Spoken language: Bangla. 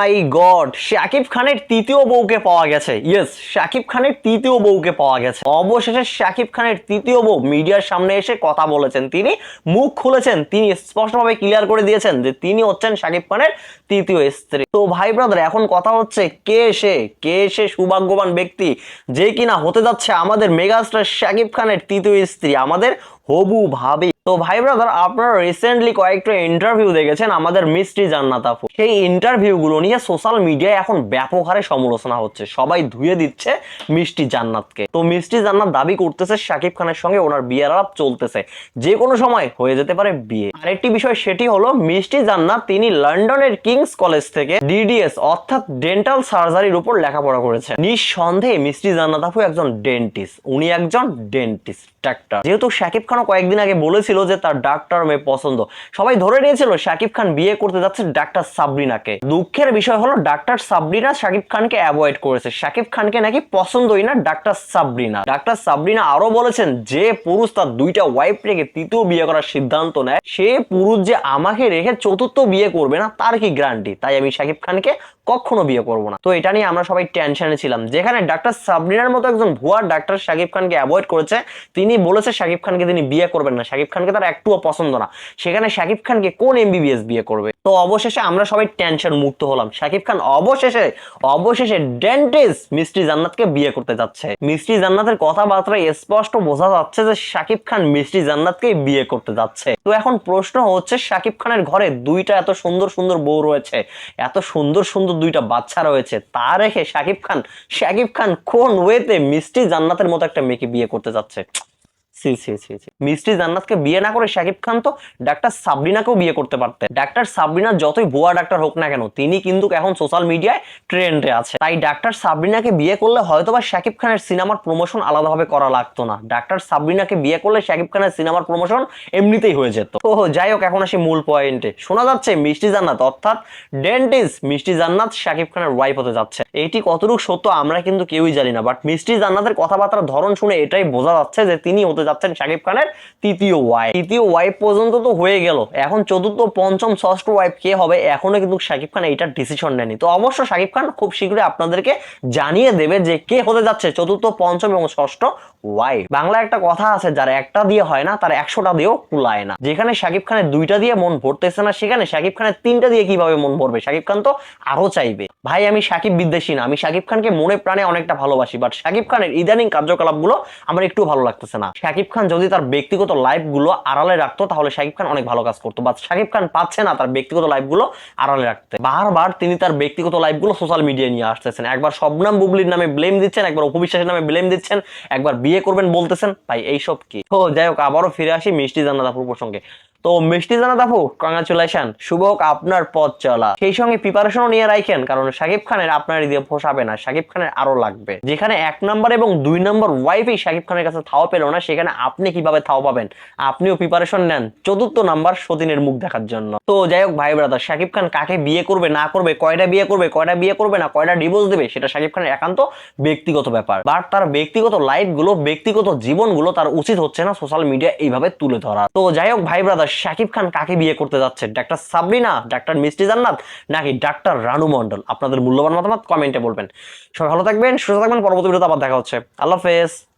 মাই গড, শাকিব খানের তৃতীয় বউকে পাওয়া গেছে। ইয়েস শাকিব খানের তৃতীয় বউকে পাওয়া গেছে। অবশেষে শাকিব খানের তৃতীয় বউ মিডিয়ার সামনে এসে কথা বলেছেন তিনি, মুখ খুলেছেন, তিনি স্পষ্টভাবে ক্লিয়ার করে দিয়েছেন যে তিনি হচ্ছেন শাকিব খানের তৃতীয় স্ত্রী। তো ভাই ব্রাদার এখন কথা হচ্ছে কে সে? কে সে সৌভাগ্যবান ব্যক্তি যে কিনা হতে যাচ্ছে আমাদের মেগাস্টার শাকিব খানের তৃতীয় স্ত্রী, আমাদের হবু ভাবি। তো ভাই ব্রাদার আপনারা রিসেন্টলি কয়েকটা ইন্টারভিউ দেখেছেন আমাদের মিষ্টি জান্নাত আপু। সেই ইন্টারভিউগুলো নিয়ে সোশ্যাল মিডিয়ায় এখন ব্যাপক হারে সমালোচনা হচ্ছে। সবাই ধুয়ে দিচ্ছে মিষ্টি জান্নাতকে। তো মিষ্টি জান্নাত দাবি করতেছে শাকিব খানের সঙ্গে ওনার বিয়ের আলাপ চলতেছে। যে কোনো সময় হয়ে যেতে পারে বিয়ে। আরেকটি বিষয় সেটি হলো, মিষ্টি জান্নাত তিনি লন্ডনের কিংস কলেজ থেকে ডিডিএস অর্থাৎ ডেন্টাল সার্জারির উপর লেখাপড়া করেছেন। নিঃসন্দেহে মিষ্টি জান্নাত আপু একজন ডেন্টিস্ট উনি একজন ডেন্টিস্ট ডাক্তার যেহেতু শাকিব খানও কয়েকদিন আগে বলেছিল যে তার ডাক্তার মেয়ে পছন্দ। সবাই ধরে নিয়েছিল, শাকিব খান বিয়ে করতে যাচ্ছে ডাক্তার সাবরিনাকে। দুঃখের বিষয় হলো, ডাক্তার সাবরিনা শাকিব খানকে অ্যাভয়েড করেছে। শাকিব খানকে নাকি পছন্দই না ডাক্তার সাবরিনা। ডাক্তার সাবরিনা আরও বলেছেন, যে পুরুষ তার দুইটা ওয়াইফ রেখে তৃতীয় বিয়ে করার সিদ্ধান্ত নেয়, সে পুরুষ যে আমাকে রেখে চতুর্থ বিয়ে করবে না, তার কি গ্যারান্টি তাই আমি শাকিব খানকে কখনো বিয়ে করব না। তো এটা নিয়ে আমরা সবাই টেনশনে ছিলাম। যেখানে ডাক্তার সাবরিনার মতো একজন ভুয়া ডাক্তার শাকিব খানকে অ্যাভয়েড করেছে, তিনি বলেছে শাকিব খানকে তিনি বিয়ে করবেন না। শাকিব খানকে তার একটুও পছন্দ না। সেখানে শাকিব খানকে কোন এমবিবিএস বিয়ে করবে? তো অবশেষে আমরা সবাই টেনশন মুক্ত হলাম। শাকিব খান অবশেষে অবশেষে ডেন্টিস্ট মিষ্টি জান্নাতকে বিয়ে করতে যাচ্ছে। মিষ্টি জান্নাতের কথাবার্তায় স্পষ্ট বোঝা যাচ্ছে যে শাকিব খান মিষ্টি জান্নাতকে বিয়ে করতে যাচ্ছে। তো এখন প্রশ্ন হচ্ছে, শাকিব খানের ঘরে দুইটা এত সুন্দর সুন্দর বউ রয়েছে, এত সুন্দর সুন্দর দুইটা বাচ্চা রয়েছে, তা রেখে শাকিব খান শাকিব খান কোন ওয়েতে মিষ্টি জান্নাতের মতো একটা মেয়েকে বিয়ে করতে যাচ্ছে? সি জান্নাতকে বিয়ে না করে শাকিব খান তো ডাক্তার সাবরিনাকেও বিয়ে করতে পারতেন। ডাক্তার সাবরিনা যতই ডাক্তার হোক না কেন, তিনি কিন্তু এখন সোশ্যাল মিডিয়ায় ট্রেন্ডে আছে। তাই ডাক্তার সাবরিনাকে বিয়ে করলে শাকিব খানের সিনেমার প্রমোশন আলাদাভাবে করা লাগতো না। ডাক্তার সাবরিনাকে বিয়ে করলে শাকিব খানের সিনেমার প্রমোশন এমনিতেই হয়ে যেত। তো যাই হোক, এখন আসি মূল পয়েন্টে শোনা যাচ্ছে মিষ্টি জান্নাত, অর্থাৎ ডেন্টিস্ট মিষ্টি জান্নাত শাকিব খানের ওয়াইফ হতে যাচ্ছে। এটি কতটুকু সত্য আমরা কিন্তু কেউই জানি না বাট মিষ্টি জান্নাতের কথাবার্তার ধরন শুনে এটাই বোঝা যাচ্ছে যে তিনি হতে যাচ্ছেন শাকিব খানের তৃতীয় ওয়াইফ তৃতীয় ওয়াইফ পর্যন্ত তো হয়ে গেল। এখন চতুর্থ, পঞ্চম, ষষ্ঠ ওয়াইফ কে হবে, এখনও কিন্তু শাকিব খান এইটার ডিসিশন নেয়নি। তো অবশ্য শাকিব খান খুব শীঘ্রই আপনাদেরকে জানিয়ে দেবে যে কে হতে যাচ্ছে চতুর্থ, পঞ্চম এবং ষষ্ঠ ওয়াইফ বাংলায় একটা কথা আছে, যার একটা দিয়ে হয় না, তার একশোটা দিয়েও কুলায় না। যেখানে শাকিব খানের দুইটা দিয়ে মন ভরতেছে না, সেখানে শাকিব খানের তিনটা দিয়ে কীভাবে মন ভরবে? শাকিব খান তো আরও চাইবে। ভাই, আমি শাকিব বিদ্বেষী না। আমি শাকিব খানকে মনে প্রাণে অনেকটা ভালোবাসি বাট শাকিব খানের ইদানিং কার্যকলাপগুলো আমার একটু ভালো লাগতেছে না। শাকিব খান যদি তার ব্যক্তিগত লাইফগুলো আড়ালে রাখতো, তাহলে শাকিব খান অনেক ভালো কাজ করতো। বা শাকিব খান পাচ্ছে না তার ব্যক্তিগত লাইফগুলো আড়ালে রাখতে। বারবার তিনি তার ব্যক্তিগত লাইফগুলো সোশ্যাল মিডিয়ায় নিয়ে আসতেছেন। একবার শবনাম বুবলির নামে ব্লেম দিচ্ছেন, একবার উপবিশ্বাসের নামে ব্লেম দিচ্ছেন, একবার বিয়ে করবেন বলতেছেন ভাই এইসব কি? তো যাই হোক, আবারও ফিরে আসি মিষ্টি জান্নাত আপুর প্রসঙ্গে। তো মিষ্টি জানাত আপু কংগ্রাচুলেশন শুভ হোক আপনার পথ চলা। সেই সঙ্গে প্রিপারেশনও নিয়ে রাখেন কারণ শাকিব খানের আপনার দিয়ে পোষাবে না, শাকিব খানের আরও লাগবে। যেখানে এক নম্বর এবং দুই নম্বর ওয়াইফই শাকিব খানের কাছে থাও পেল না, সেখানে আপনি কীভাবে থাও পাবেন? আপনিও প্রিপারেশন নেন চতুর্থ নাম্বার সতীনের মুখ দেখার জন্য। তো যাই হোক ভাই ব্রাদার শাকিব খান কাকে বিয়ে করবে, না করবে, কয়টা বিয়ে করবে, কয়টা বিয়ে করবে, না কয়টা ডিভোর্স দেবে, সেটা শাকিব খানের একান্ত ব্যক্তিগত ব্যাপার। বাট তার ব্যক্তিগত লাইফগুলো ব্যক্তিগত জীবনগুলো তার উচিত হচ্ছে না সোশ্যাল মিডিয়া এইভাবে তুলে ধরা তো যাই হোক ভাই ব্রাদার শাকিব খান কাকে বিয়ে করতে যাচ্ছে? ডাক্তার সাবরিনা, ডাক্তার মিষ্টি জান্নাত, নাকি ডাক্তার রানু মন্ডল আপনাদের মূল্যবান মতামত কমেন্টে বলবেন। সবাই ভালো থাকবেন, সুস্থ থাকবেন, পরবর্তী ভিডিওতে আবার দেখা হচ্ছে। আল্লাহ হাফেজ।